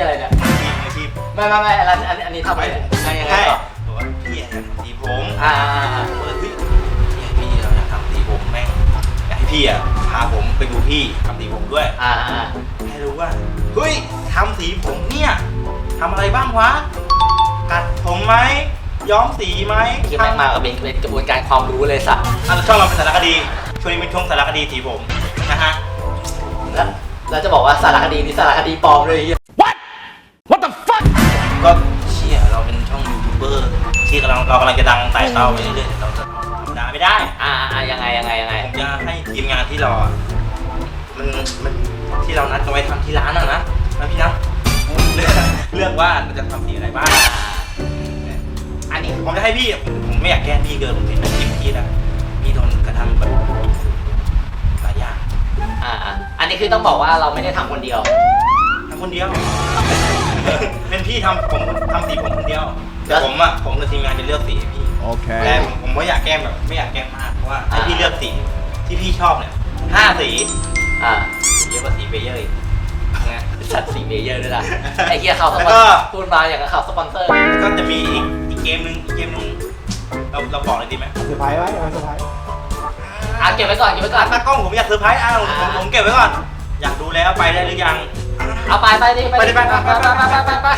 ที่อะไรเนี่ยทีมอาชีพไม่ไม่ไม่อันนั้นอันนี้อันนี้ทำไปยังไงยังไงใช่ต่อบอกว่าพี่อยากทำสีผมอ่าอ่าอ่าผมเลยเฮ้ยพี่ให้พี่เราอยากทำสีผมแม่งอยากให้พี่อะพาผมไปดูพี่ทำสีผมด้วยอ่าอ่าให้รู้ว่าเฮ้ยทำสีผมเนี่ยทำอะไรบ้างวะกัดผมไหมย้อมสีไหมคลิปแม่งมากับเป็นเป็นกระบวนการความรู้เลยสัตว์อะช่องเราเป็นสารคดีช่วงนี้เป็นช่วงสารคดีสีผมนะฮะแล้วแล้วจะบอกว่าสารคดีนี่สารคดีปลอมเลยไอ้เหี้ย ก็เชี่ยเราเป็นช่องยูทูบเบอร์ที่กำลังเรากำลังจะดังไต่เต้าไปเรื่อยๆเราจะธรรมดาไม่ได้อ่าอ่ายังไงยังไงยังไง ผมจะให้ทีมงานที่เราอะมันมันที่เรานัดกันไว้ทำที่ร้านอะนะนะพี่นะเลือกเลือกว่าเราจะทำสีอะไรบ้างอันนี้ผมจะให้พี่ผมผมไม่อยากแกล้งพี่เกินผมเห็นในคลิปพี่แล้วพี่โดนกระทำแบบหลายอย่างอ่าอ่าอันนี้คือต้องบอกว่าเราไม่ได้ทำคนเดียวทำคนเดียว เป็นพี่ทำผมทำสีผมคนเดียวแล้วผมอะผมกับทีมงานจะเลือกสีให้พี่แต่ Okay. ผมผมก็อยากแกล้งแบบ ไม่อยากแกล้งมากเพราะว่าให้พี่เลือกสีที่พี่ชอบเนี่ยห้าสีอ่าเยอะกว่าสีเบเยอร์อีกนะสัตว์สีเมเยอร์ด้วยนะไอ้เหี้ยเขาสแล้วปอนก็พูดมาอย่างกับเขาสปอนเซอร์ก็จะมีอีกอีกเกมนึงอีกเกมนึงเราเราบอกเลยดีไหมเซอร์ไพรส์ไว้เอาเซอร์ไพรส์อะเก็บไว้ก่อนเก็บไว้ก่อน ตากล้องผมอยากเซอร์ไพรส์อะผมผมผมเก็บไว้ก่อน อยากดูแล้วไปได้หรือยัง เอาไปไปดิไปดิไปไปไปไปไปไปไป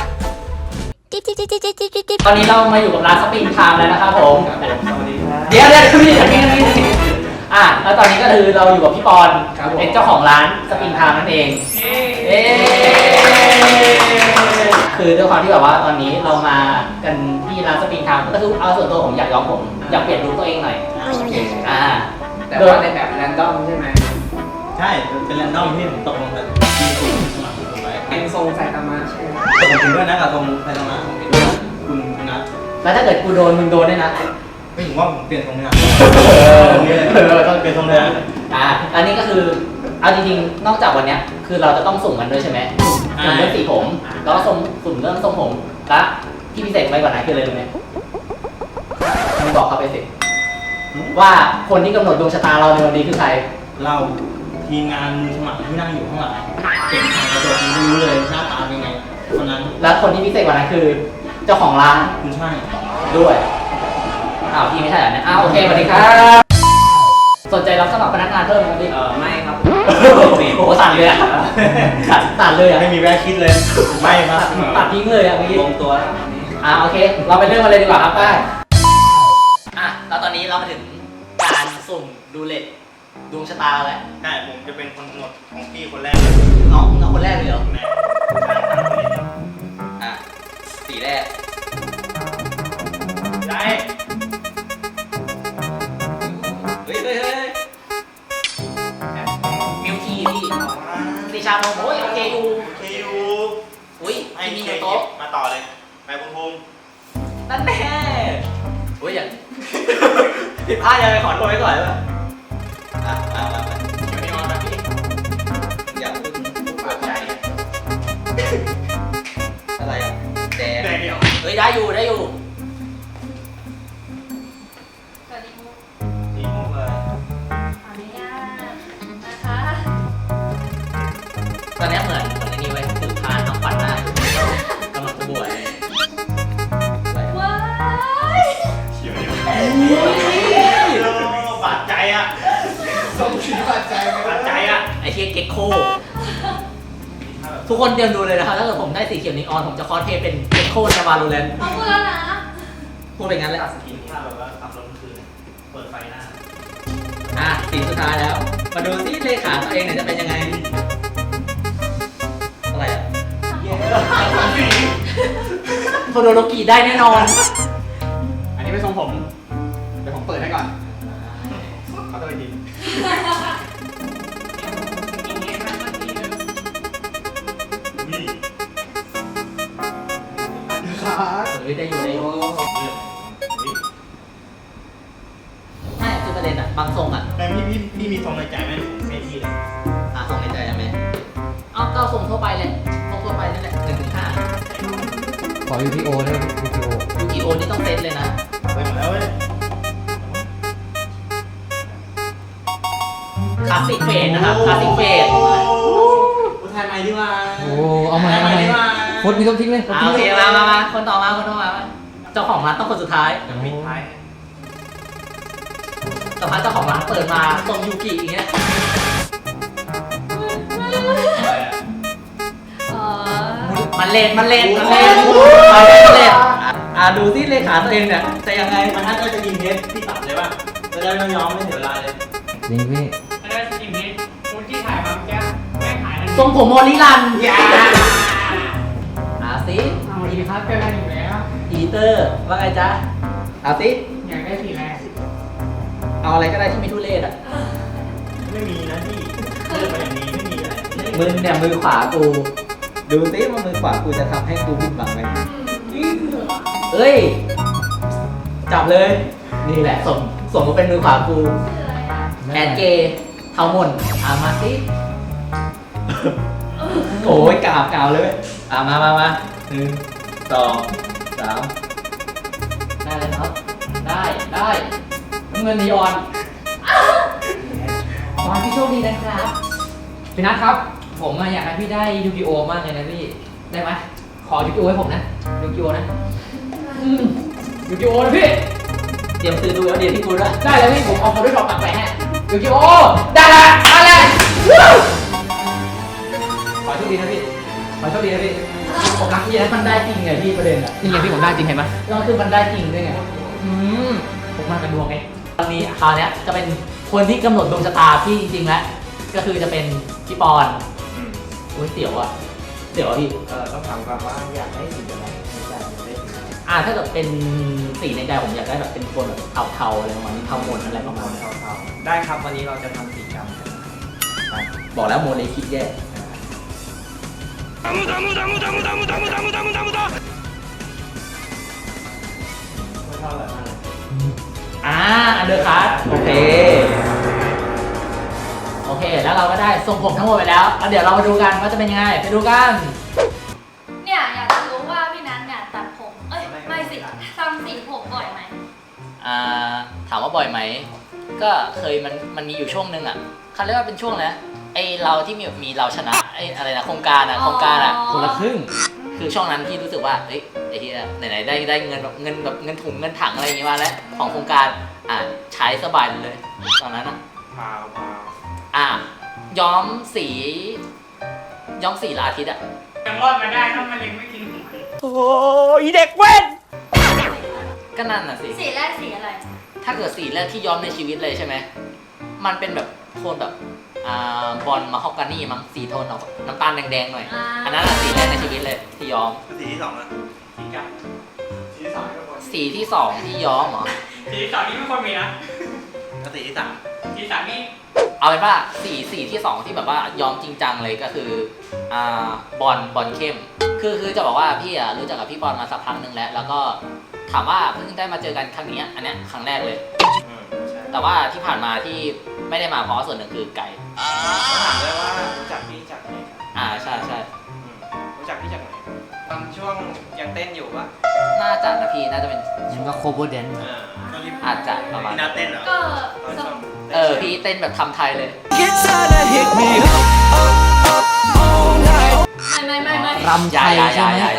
ตอนนี้เรามาอยู่กับร้านสปริงไทม์แล้วนะครับผม เดี๋ยวเดี๋ยวพี่เดี๋ยวพี่เดี๋ยวพี่อะแล้วตอนนี้ก็คือเราอยู่กับพี่ปอนเป็นเจ้าของร้านสปริงไทม์นั่นเองเย้คือด้วยความที่แบบว่าตอนนี้เรามากันที่ร้านสปริงไทม์ก็คือเอาส่วนตัวผมอยากย้อมผมอยากเปลี่ยนลุคตัวเองหน่อยอ่าแต่ว่าในแบบแรนดอมใช่ไหมใช่เป็นแรนดอมที่ผมตกลงแบ ไว้เป็นทรงไซตามะใช่ไหมผมเห็นด้วยนะกับตรงไทยธรรมะผมเห็นด้วยนะคุณนะแล้วถ้าเกิดกูโดนมึงโดนด้วยนะ ไม่ถึงว่าผมเปลี่ยนตรงนี้นะเออต้องเปลี่ยนตรงนี้นะอ่า อันนี้ก็คือ เอาจริงๆ นอกจากวันเนี้ย คือเราจะต้องสุ่มกันด้วยใช่ไหมสุ่มเรื่องสีผม แล้วก็สุ่มสุ่มเรื่องทรงผมและที่พิเศษไปกว่านั้นคืออะไรรู้ไหมมึงบอกเขาไปสิว่าคนที่กำหนดดวงชะตาเราในวันนี้คือใคร เรา ทีมงานมือสมัครที่นั่งอยู่ข้างหลังเก่งทางกระโดดไม่รู้เลยหน้าตาเป็นไงคนนั้นและคนที่พิเศษกว่านั้นคือเจ้าของร้านคุณช่างด้วยอ้าวพี่ไม่ใช่เหรอเนี่ยอ้าวโอเคสวัสดีครับ สนใจรับสมัครพนักงานเพิ่มไหมพี่เออไม่ครับโอ้โหสั่นเลยอะสั่นสั่นเลยอะไม่มีแวะคิดเลยไม่ครับตัดทิ้งเลยอะเมื่อกี้ลงตัวแล้วอันนี้อ่าโอเค เราไปเริ่มกันเลยดีกว่าครับได้อะแล้วตอนนี้เรามาถึงการสุ่มดูเลต ดวงชะตาแล้วใช่ผมจะเป็นคนกำหนดของพี่คนแรกน้องน้องคนแรกเลยเหรอแม่ช่างทำคนนี้อะสีแรกได้เฮ้ยเฮ้ยเฮ้ยมิวทีพี่สีชานมโอ้ยโอเคอยู่คิวอุ้ยให้ที่มีเคในยโต๊ะมาต่อเลย ไปคุณภูมินั่นแน่อุ้ยอย่างผิดพลาดยังไงขอโทษไว้ก่อนเลย ไอเทียเก็กโค ทุกคนเตรียมดูเลยนะครับ ถ้าเกิดผมได้สีเขียวนีออน ผมจะคอสเพลย์เป็นเก็กโคในวาโลแรนเอาพูดแล้วนะพูดเป็นงั้นเลยตัดสกินถ้าแบบว่าขับรถกลางคืนเปิดไฟหน้า อะสีสุดท้ายแล้ว มาดูซิเลขาตัวเองเนี่ยจะเป็นยังไง อะไรอะโทโดโรกิได้แน่นอน อันนี้เป็นทรงผม เดี๋ยวผมเปิดให้ก่อนเขาต้องไปดินนี่ ครับเฮ้ยได้อยู่ได้อยู่เลือกนี่ไม่คือประเด็นอะบางทรงอะแต่พี่พี่พี่มีทรงในใจไหมผมให้พี่เลยอะทรงในใจใช่ไหมเอาก็ทรงทั่วไปเลยทรงทั่วไปนั่นแหละหนึ่งถึงห้าขอ UTO ด้วย UTO โอนี่ต้องเซตเลยนะ ไปหมดแล้วเว้ยคลาสสิกเฟสนะครับ คลาสสิกเฟสกูทายใหม่ดีกว่าโอ้เอาใหม่เอาใหม่ดีกว่า โคตรมีต้องทิ้งเลยอ่าโอเคมามามาคนต่อมาคนต่อมาเจ้าของร้านต้องคนสุดท้ายยังไม่ท้ายแต่พาเจ้าของร้านเปิดมาทรงยูกิอย่างเงี้ยอ๋อมันเล่นมันเล่นมันโอ้เล่นโหมันเล่นมันเล่นอะอ่าดูที่เลขาตัวเองเนี่ยจะยังไงมันถ้าจะยิงเทปที่ตัดเลยป่ะจะได้ไม่ยอมไม่เสียเวลาเลยจริงพี่ไม่ได้สกินนี้คุณที่ถ่ายมาเมื่อกี้ไม่ขายนะ ทรงผมโมลิรัน อย่าอ่าสิ เอาดีครับเจอกันอยู่แล้ว อีเตอร์ว่าไงจ๊ะเอาสิอยากได้สีแรกเอาอะไรก็ได้ที่ไม่ทุเรศอะไม่มีนะพี่เลือกมาอย่างนี้ไม่มีอะไรมึงเนี่ยมือขวากูดูสิว่ามือขวากูจะทำให้กูผิดหวังไหมเอ้ย จับเลย นี่แหละสมสมกับเป็นมือขวากูชื่ออะไรอะแอดเกย์เทาหมนอ่ามาสิโอ้ยกราบกราวเลยเว้ยอ่ามามามาหนึ่ง สองสามได้เลยครับ ได้ได้น้ำเงินนีออนขอให้พี่โชคดีนะครับ พี่นัทครับ ผมอะอยากให้พี่ได้ยูกิโอมากเลยนะพี่ ได้ไหมขอยูกิโอให้ผมนะยูกิโอนะอืมยูกิโอนะพี่ เตรียมซื้อดูแล้วเดี๋ยวที่กูด้วยได้เลยพี่ผมเอาเขาด้วยดอกกลับไปให้ยูกิโอได้ละได้เลยขอโชคดีนะพี่ ขอโชคดีนะพี่ ผมรักพี่นะมันได้จริงไงพี่ประเด็นอะนี่ไงพี่ผมได้จริงเห็นปะก็คือมันได้จริงด้วยไงอืมผมมากับดวงไงตอนนี้คราวเนี้ยจะเป็นคนที่กำหนดดวงชะตาพี่จริงๆแล้วก็คือจะเป็นพี่ปอนอุ้ยเสียวอะเสียวอะพี่เออต้องถามก่อนว่าอยากได้สีอะไรไม่ใช่อยากได้สีอะไรอ่าถ้าเกิดเป็นสีในใจผมอยากได้แบบเป็นโทนแบบเทาๆอะไรประมาณนี้เทาหมนอะไรประมาณนี้เทาๆได้ครับวันนี้เราจะทำสีดำกันบอกแล้วโมเลยคิดแย่ ไม่เท่าไหร่มากเลยอ่าอันเดอร์คัทโอเค โอเค แล้วเราก็ได้ทรงผมทั้งหมดไปแล้วแล้วเดี๋ยวเรามาดูกันว่าจะเป็นยังไง ไปดูกัน เนี่ยอยากจะรู้ว่าพี่นัทเนี่ยตัดผม เอ้ยไม่สิทำสีผมบ่อยไหมอ่า ถามว่าบ่อยไหม ก็เคยมันมันมีอยู่ช่วงหนึ่งอะเขาเรียกว่าเป็นช่วงนะ ไอเราที่มีมีเราชนะไออะไรนะโครงการอะโครงการอะคนละครึ่ง คือช่วงนั้นที่รู้สึกว่าเอ้ยไอ้เหี้ยไหนๆได้ได้เงินแบบเงินแบบเงินถุงเงินถังอะไรอย่างงี้มาแล้วของโครงการอะใช้สบายเลย ตอนนั้นอะพาวพาวอะย้อมสี ย้อมสีละอาทิตย์อะยังรอดมาได้ถ้ามันเล็งไม่กินก็นั่นน่ะสิ สีแรกสีอะไร ถ้าเกิดสีแรกที่ย้อมในชีวิตเลยใช่ไหมมันเป็นแบบโทนแบบอ่า บอลมาฮอกกานี่มั้งสีโทนออกน้ำตาลแดงๆหน่อยอ่าอันนั้นอะสีแรกในชีวิตเลยที่ย้อม สีที่สองอะสีกับสีที่สองก็คนสีที่สองที่ย้อมเหรอ สีสามนี่ไม่ควรมีนะแล้วสีที่สามสีสามนี่เอาเป็นว่าสีสีที่สองที่แบบว่าย้อมจริงจังเลยก็คืออ่าบอลบอลเข้ม คือคือจะบอกว่าพี่อะรู้จักกับพี่บอลมาสักพักหนึ่งแล้ว แล้วก็ถามว่าเพิ่งได้มาเจอกันครั้งเนี้ยอันเนี้ยครั้งแรกเลยอืมใช่แต่ว่าที่ผ่านมาที่ ไม่ได้มาเพราะส่วนหนึ่งคือไก่ต้องถามด้วยว่ารู้จักพี่จากไหนครับอ่าใช่ใช่อืมรู้จักพี่จากไหนตอนช่วงยังเต้นอยู่ปะน่าจะนะพี่น่าจะเป็นมันก็โคเวอร์แดนอ่าช่วงที่อาจจะประมาณ พี่นัทเต้นเหรอก็ตอนช่วงเออพี่เต้นแบบทำไทยเลย ไม่ไม่ไม่ไม่รำไทใหญ่ยใหญ่ใช่ไหมใหญ่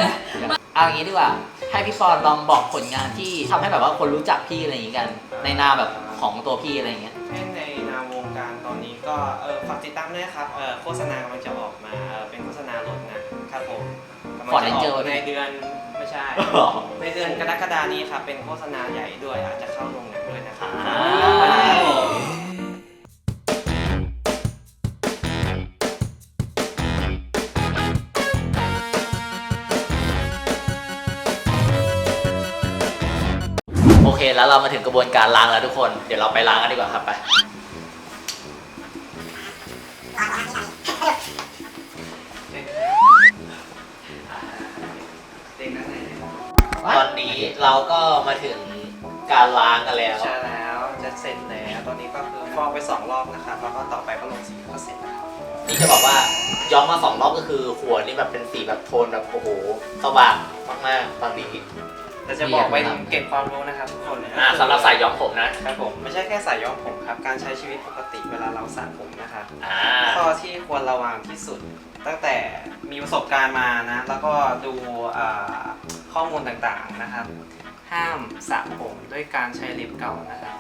เอางี้ดีกว่า ให้พี่ฟอนลองบอกผลงานที่ทำให้แบบว่าคนรู้จักพี่อะไรอย่างงี้กัน ในนามแบบของตัวพี่อะไรอย่างเงี้ยเช่นในนาม วงการตอนนี้ก็เออฝากติดตามด้วยนะครับเออโฆษณากำลังจะออกมาเออเป็นโฆษณารถนะครับผมกำลัง Ford จะอ Ranger อกไว้ไหมในเดือนไม่ใช่ ในเดือนกรกฎานี้ครับเป็นโฆษณาใหญ่ด้วยอาจจะเข้าโรงหนังด้วยนะครับอ่าโอเคแล้วเรามาถึงกระบวนการล้างแล้วทุกคน เดี๋ยวเราไปล้างกันดีกว่าครับไป นนี้เราก็มาถึงการล้างกันแล้ว ใช่แล้วจะเสร็จแล้วตอนนี้ก็คือฟอกไปสองรอบนะครับแล้วก็ต่อไปก็ลงสีก็เสร็จแล้วนี่จะบอกว่าย้อมมาสองรอบก็คือหัวนี่แบบเป็นสีแบบโทนแบบโอ้โหสว่างมากๆตอนนี้แต่จะบอกไว้เก็บความรู้นะครับทุกคนอ่าสำหรับสายย้อมผมนะครับผมไม่ใช่แค่สายย้อมผมครับการใช้ชีวิตปกติเวลาเราสระผมนะครับอ่าข้อที่ควรระวังที่สุดตั้งแต่มีประสบการณ์มานะ แล้วก็ดูอ่า ข้อมูลต่างๆนะครับ ห้ามสระผมด้วยการใช้เล็บเก่านะครับ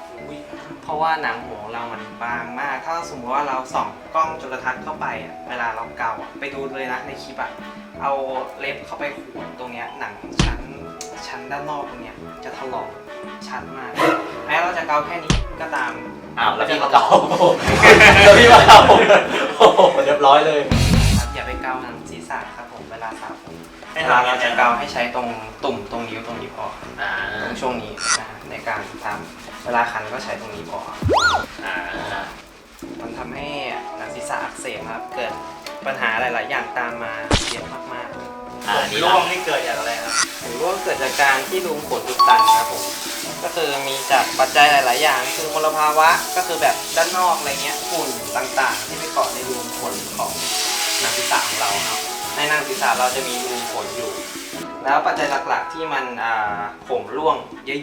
เพราะว่าหนังหัวเรามันบางมาก ถ้าสมมติว่าเราส่องกล้องจุลทรรศน์เข้าไปอะเวลาเราเกาอะไปดูเลยนะในคลิปอะเอาเล็บเข้าไปขูดตรงเนี้ยหนังชั้นชั้นด้านนอกตรงเนี้ยจะถลอกชัดมากแม้เราจะเกาแค่นี้ก็ตาม อ้าวแล้วพี่มาเกาผมแล้วพี่มาเกาผมโอ้โหเรียบร้อยเลยครับอย่าไปเกาหนังศีรษะครับผมเวลาสระผม ให้เวทำลายังไงเราจะเกาให้ใช้ตรงตุ่มตรงนิ้วตรงนี้พออ่าตรงช่วงนี้นะฮะในการทำเวลาคันก็ใช้ตรงนี้พออ่ามันทำให้หนังศีรษะอักเสบครับ เกิดปัญหาหลาย ๆ อย่างตามมาเยอะมากอ่าผมนี่ร่ละวงนี่เกิดจากอะไรครับๆหรือว่าเกิดจากการที่รูมขนอุดตันครับผมก็คือมีจากปัจจัยหลาย ๆ อย่าง คือมลภาวะก็คือแบบด้านนอกอะไรเงี้ยฝุ่นต่าง ๆ ที่ไปเกาะในรูมขนของหนังศีรษะของเราเนาะ ในหนังศีรษะเราจะมีรูมขนอยู่ แล้วปัจจัยหลักๆที่มันอ่าผมร่วง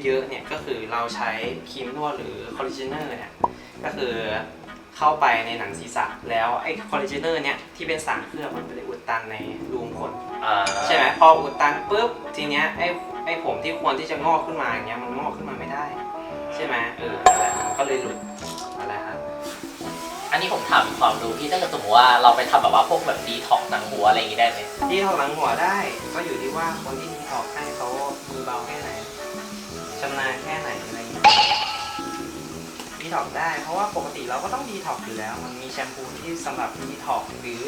เยอะๆเนี่ยก็คือเราใช้ครีมนวดหรือคอลลาเจนเนอร์เนี่ยก็คือเข้าไปในหนังศีรษะแล้วไอ้คอลลาเจนเนอร์เนี่ยที่เป็นสารเคลือบมันไปอุดตันในรูมขนใช่ไหมพออุดตันปุ๊บทีเนี้ยไอ้ไอ้ผมที่ควรที่จะงอกขึ้นมาอย่างเงี้ยมันงอกขึ้นมาไม่ได้ ใช่ไหมเออและมันก็เลยหลุดอะไรครับ อันนี้ผมถามความรู้พี่ถ้าเกิดสมมติว่าเราไปทำแบบว่าพวกแบบดีท็อกหนังหัวอะไรอย่างงี้ได้ไหมดีถอกหลังหัวได้ ก็อยู่ที่ว่าคนที่ดีถอกให้เขามือเบาแค่ไหนชำนาญแค่ไหนอะไรอย่างเงี้ยดีถอกได้ เพราะว่าปกติเราก็ต้องดีถอกอยู่แล้ว มันมีแชมพูที่สำหรับดีถอกหรือ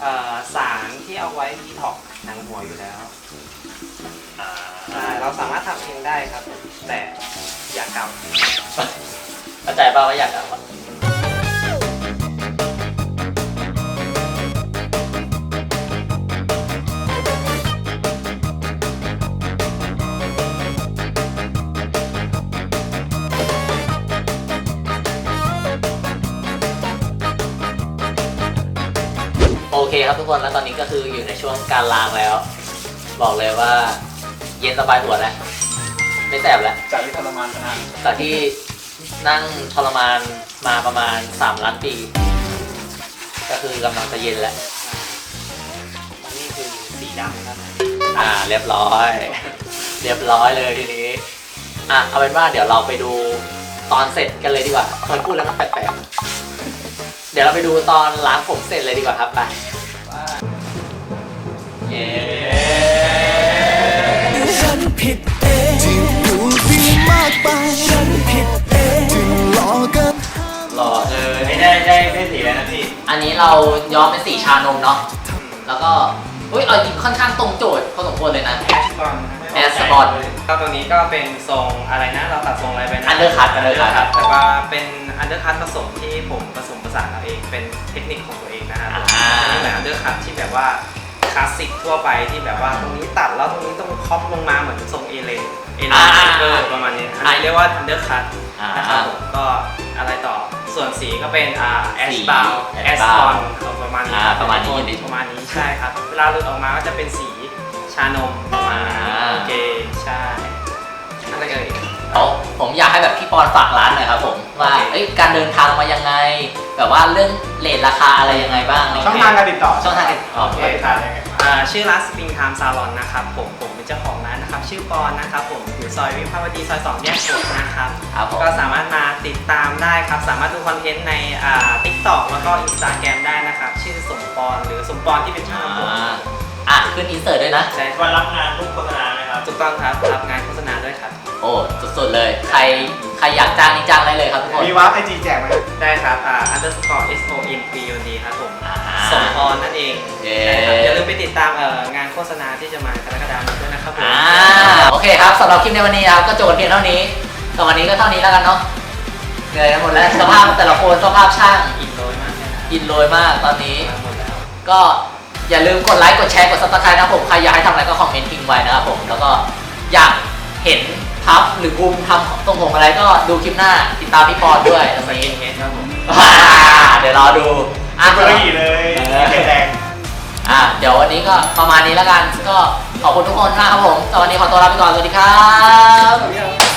เอ่อสารที่เอาไว้ดีถอกหนังหัวอยู่แล้วอ่าใช่เราสามารถทำเองได้ครับผมแต่อย่าเก่า เข้าใจป่าวว่าอยากเอาอะ คครับทุกคนแล้วตอนนี้ก็คืออยู่ในช่วงการล้างแล้ว บอกเลยว่า เย็นสบายหัวแล้วไม่แสบแล้วจากที่ทรมานขนาดจากที่นั่งทรมานมาประมาณ 3 ล้านปี ก็คือกำลังจะเย็นแล้ว นี่คือสีดำครับอ่าเรียบร้อย เรียบร้อยเลยทีนี้ อะเอาเป็นว่าเดี๋ยวเราไปดูตอนเสร็จกันเลยดีกว่าเคยพูดแล้วก็แปลกๆเดี๋ยวเราไปดูตอนล้างผมเสร็จเลยดีกว่าครับไปเย้ ฉันผิดเองที่ดูดีมากไป ฉันผิดเองถึงหลอกกันรอเออนี่ได้ได้ได้สีแล้วนะพี่อันนี้เราย้อมเป็นสีชานมเนาะ แล้วก็อุ้ยเอาจริงค่อนข้างตรงโจทย์พอสมควรเลยนะ แอสบอลแอสบอลก็ตัวนี้ก็เป็นทรงอะไรนะ เราตัดทรงอะไรไปนะ Undercut Undercut ครับแต่ว่าเป็นอันเดอร์คัตผสมที่ผมผสมผสานเอาเอง เป็นเทคนิคของตัวเองนะครับเหมือนอันเดอร์คัตที่แบบว่า คลาสสิกทั่วไปที่แบบว่าตรงนี้ตัดแล้วตรงนี้ต้องครอปลงมาเหมือนทรงเอเลนเอเลนเออประมาณนี้อันนี้เรียกว่าอันเดอร์คัตอ่านะครับผมก็อะไรต่อส่วนสีก็เป็นอ่าแอสีชบาวแอ Ash ช Brown บอลประมาณนี้อ่าประมาณนี้ประมาณนี้ใช่ครับ เวลาหลุดออกมาก็จะเป็นสีชานมประมาณนี้อ่าโอเคใช่อะไรเอ่ยเดี๋ยว ผมอยากให้แบบพี่ปอนฝากร้านหน่อยครับผมว่าโอเคเอ้ยการเดินทางมายังไง แบบว่าเรื่องเลทราคาอะไรยังไงบ้างะไรช่องทางการติดต่อช่องทางการติดต่อ โอเคครับอ่าชื่อร้าน Spring Time Salon นะครับผมผมเป็นเจ้าของร้านนะครับชื่อปอนนะครับผมอยู่ซอยวิภาวดีซอย2แยก6นะครับครับผม ก็สามารถมาติดตามได้ครับ สามารถดูคอนเทนต์ในอ่า TikTok แล้วก็ Instagram ได้นะครับ ชื่อสมปอนหรือสมปอนที่เป็นช่างทำผมอ่าอะขึ้นอินเสิร์ตด้วยนะ ใช่ควัรับนรับงานลูกโฆษณาไหมครับ ถูกต้องครับรับงานโฆษณาด้วยครับ โอ้สุดๆเลย ใครใครอยากจ้างนี่จ้างได้เลยครับทุกคนมีวาร์ปไอจีแจกไหมได้ครับอ่า underscore s o n p u d ครับผมอ่าสมพรนั่นเองเย้ใช่ครับอย่าลืมไปติดตามเอ่องานโฆษณาที่จะมากรกฎาคมด้วยนะครับผมอ่าโอเคครับสำหรับคลิปในวันนี้นะครับก็จบกันเพียงเท่านี้สำหรับวันนี้ก็เท่านี้แล้วกันเนาะเหนื่อยกันหมดแล้วสภาพแต่ละคนสภาพช่างอินโรยมากเลยนะอินโรยมากตอนนี้มาหมดแล้วก็อย่าลืมกดไลค์กดแชร์กดซับสไครต์นะครับผมใครอยากให้ทำอะไรก็คอมเมนต์ทิ้งไว้นะครับผมแล้วก็อยากเห็น พับหรือบูมทำตรงผมอะไรก็ดูคลิปหน้าติดตามพี่ปอนด้วยตรงสกินี้นเฮดครับผมอ่าเดี๋ยวรอดูอะเบอร์กี่เลยเกแดงออะเดี๋ยววันนี้ก็ประมาณนี้แล้วกันก็ขอบคุณทุกคนมากครับผมสวัสดีขอตัวลาไปก่อนสวัสดีครับ